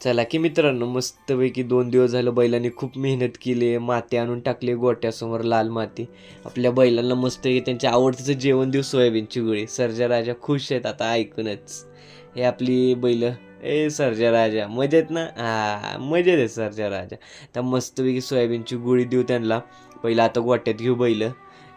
चला की मित्रांनो मस्तपैकी दोन दिवस झालं बैलांनी खूप मेहनत केली आहे माती आणून टाकली गोट्यासमोर लाल माती. आपल्या बैलांना मस्त त्यांच्या आवडतीचं जेवण देऊ सोयाबीनची गोळी. सर्जा राजा खुश आहेत आता ऐकूनच. हे आपली बैल. ए सर्जा राजा. मजेत ना? हा मजेत आहे सर्जा राजा. तर मस्तपैकी सोयाबीनची गोळी देऊ त्यांना. पहिलं आता गोट्यात घेऊ बैल.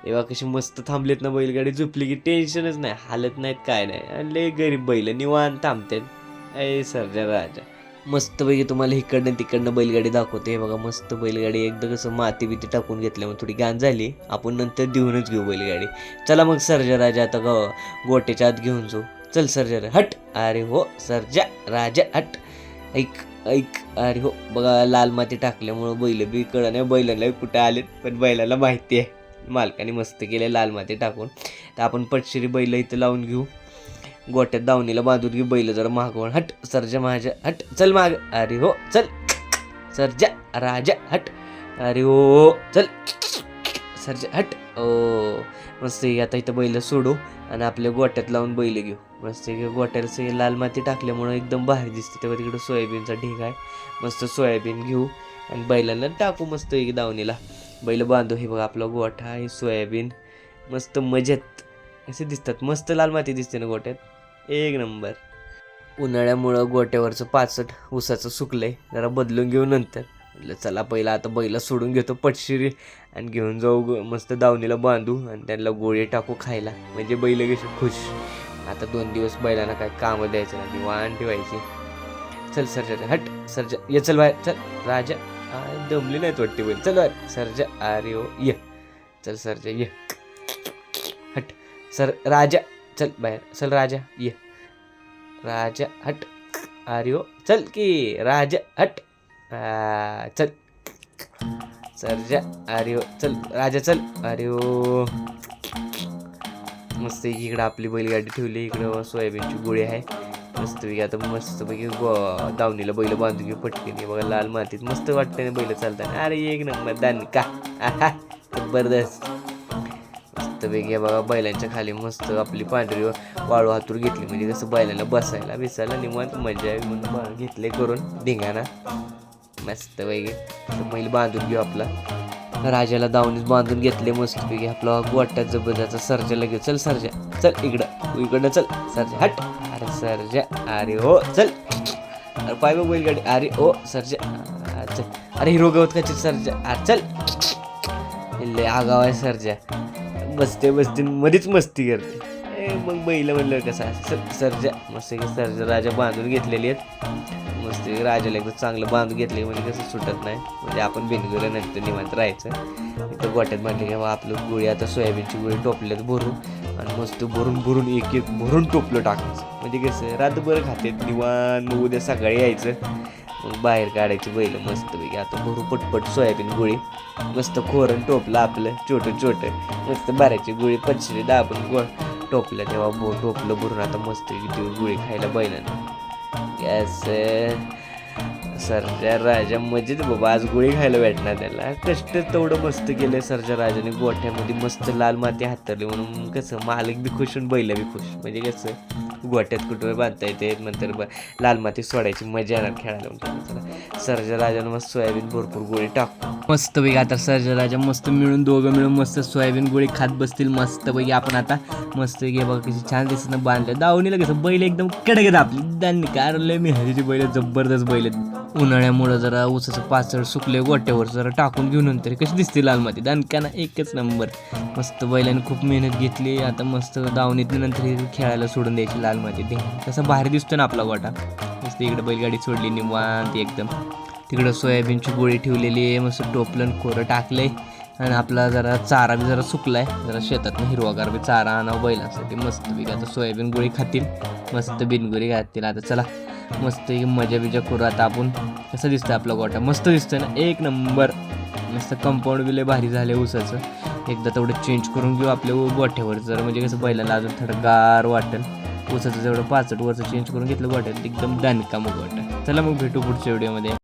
तेव्हा कशी मस्त थांबलेत ना बैलगाडी. झोपली की टेन्शनच नाही हालत नाहीत काय नाही. आणि लय गरीब बैल निवांत थांबतात. ए सर्जा राजा. मस्तपैकी तुम्हाला इकडनं तिकडनं बैलगाडी दाखवते. हे बघा मस्त बैलगाडी. एकदा कसं माती बिती टाकून घेतल्यामुळे थोडी घाण झाली. आपण नंतर देऊनच घेऊ बैलगाडी. चला मग सर्जा राजा आता ग गोट्याच्या आत घेऊन जाऊ. चल सर्जा हट. अरे हो सर्जा राजा हट. ऐक ऐक अरे हो. बघा लाल माती टाकल्यामुळं बैल बी कळ नाही. बैलाला कुठं आलेत पण बैलाला माहिती आहे. मालकाने मस्त केले लाल माती टाकून. तर आपण पटशिरी बैल इथं लावून घेऊ. गोट्यात दावणीला बांधून घेऊ बैल जरा मागवण. हट सरजा माझ्या हट चल माग. अरे हो चल. सरजा राजा हट. अरे हो, हो, हो चल. सरजा हट. ओ मस्त आता इथं बैल सोडू आणि आपल्या गोट्यात लावून बैल घेऊ. मस्त गोट्याला सगळी लाल माती टाकल्यामुळं एकदम भारी दिसते. तेव्हा तिकडं सोयाबीनचा ढीग आहे. मस्त सोयाबीन घेऊ आणि बैलांना टाकू मस्त एक दावणीला. बैल बांधू हे बघा आपला गोठा हे सोयाबीन. मस्त मजेत. असे दिसतात. मस्त लाल माती दिसते ना गोट्यात. एक नंबर. उन्हाळ्यामुळं गोट्यावरचं पाचट ऊसाचं सुकलंय. जरा बदलून घेऊ नंतर. म्हटलं चला पहिला आता बैला सोडून घेतो पटशिरी आणि घेऊन जाऊ ग- मस्त दावणीला बांधू आणि त्यांना गोळे टाकू खायला. म्हणजे बैल कशी खुश. आता दोन दिवस बैलांना काय कामं द्यायचं नाही वाहन ठेवायची. चल सरजा हट सरजा ये चल बाहेर चल. राजा आ, दमली वाटते बैल. चल बाहेर. सरजा अरे ओ ये. चल सरजा ये. हट. सर राजा चल बाहेर. चल राजा ये. राजा हट. अरे हो चल की. राजा हट. आ, चल. सर्जा अरे ओ चल. राजा चल. अरे ओ मस्त इकडं आपली बैलगाडी ठेवली इकडं सोयाबीनची गोळी आहे. मस्तपैकी आता मस्तपैकी गो दावणीला बैल बांधून घेऊ पटकीने. बघा लाल मातीत मस्त वाटतं ना बैल चालताना. अरे एक नंबर दान का जबरदस्त. मस्तपैकी बघा बैलांच्या खाली मस्त आपली पांढरी वाळू हातूर घेतली. म्हणजे कसं बैलांना बसायला बिसायला निवांत मजा आहे म्हणून घेतले करून धिंगाणा. मस्त पैकी. बैल बांधून घेऊ आपला. राजाला दावणीच बांधून घेतले मस्तपैकी आपला गोट्या जबरदस्त सरजा घेऊ चल सरजा चल इकडं. इकडं इकडनं चल. सरजा हट. अरे सरजा अरे हो चल. अरे पाय बघ बैलगाडी. अरे हो, ओ सरजा. चल. अरे हिरो गवत का सरजा. अरे चल. लय आगाव आहे सरजा. बसते बसते मध्येच मस्ती करते. ए, मग बैल म्हणलं कसं सर सर्जा मस्त की सर्जा राजा बांधून घेतलेली आहेत. मस्त राजाला एकदम चांगलं बांधून घेतले म्हणजे कसं सुटत नाही. म्हणजे आपण बिनगुलं नंतर निवांत राहायचं. इथं गोट्यात म्हटलं की आपलं गोळी आता सोयाबीनची गोळी टोपल्यात भरून आणि मस्त भरून भरून एक एक भरून टोपलं टाकायचं. म्हणजे कसं रातभर खाते निवांत उद्या सकाळी यायचं. मग बाहेर काढायची बैल मस्तपैकी आता भरू पटपट सोयाबीन गोळी. मस्त खोरण टोपलं आपलं छोटं छोटं. मस्त भरायची गोळी पचली दाबून गोळ टोपलं तेव्हा टोपलं भरून आता मस्त ती गोळी खायला बैलांना. गॅस सरजा राजा मजेत बाबा आज गोळी खायला भेटणार त्याला. कष्ट तेवढं मस्त केलं सरजा राजाने. गोठ्यामध्ये मस्त लाल माती हातरली म्हणून कसं मालक बी खुश आणि बैल बी खुश. म्हणजे कसं गोठ्यात कुठं बांधता येते नंतर ब लाल माती सोडायची मजा येणार खेळायला म्हणतात सरजा राजानं मस्त सोयाबीन भरपूर गोळी टाक मस्त पैकी आता सरजा राजा मस्त मिळून दोघं मिळून मस्त सोयाबीन गोळी खात बसतील मस्तपैकी आपण आता मस्त घे बघा कशी छान दिसत बांधलं दावणीला कसं बैल एकदम कडकत आपली. दांनी कारण लय मी हरीची बैल जबरदस्त बैल लागलेत उन्हाळ्यामुळं जरा ऊसाचं पाचळ सुकले गोट्यावर जरा टाकून घेऊन नंतर कशी दिसते लाल माती दानक्याना एकच नंबर. मस्त बैलाने खूप मेहनत घेतली. आता मस्त दावणीत नंतर खेळायला सोडून द्यायची लाल माती ते कसं बाहेर दिसतो ना आपला गोटा मस्त इकडं बैलगाडी सोडली निवांत एकदम. तिकडं सोयाबीनची गोळी ठेवलेली आहे मस्त टोपलं खोरं टाकलंय. आणि आपला जरा चारा बी जरा सुकलाय. जरा शेतात हिरवागार बी चारा आणावं बैलासाठी. मस्त बी आता सोयाबीन गोळी खातील. मस्त बिनगोळी घालतील आता चला मस्त एक मजा बिजा करू. आता आपण कसं दिसतं आपला गोटा मस्त दिसतोय ना? एक नंबर. मस्त कंपाऊंड बी भारी झाले ऊसाचं. एकदा तेवढं चेंज करून घेऊ आपल्या गोठ्यावर. जर म्हणजे कसं बैलाला अजून थोडं गार वाटेल. ऊसाचं जेवढं पाचट वरचं चेंज करून घेतलं गोट्यात एकदम दानकाम मग चला मग भेटू पुढच्या व्हिडिओमध्ये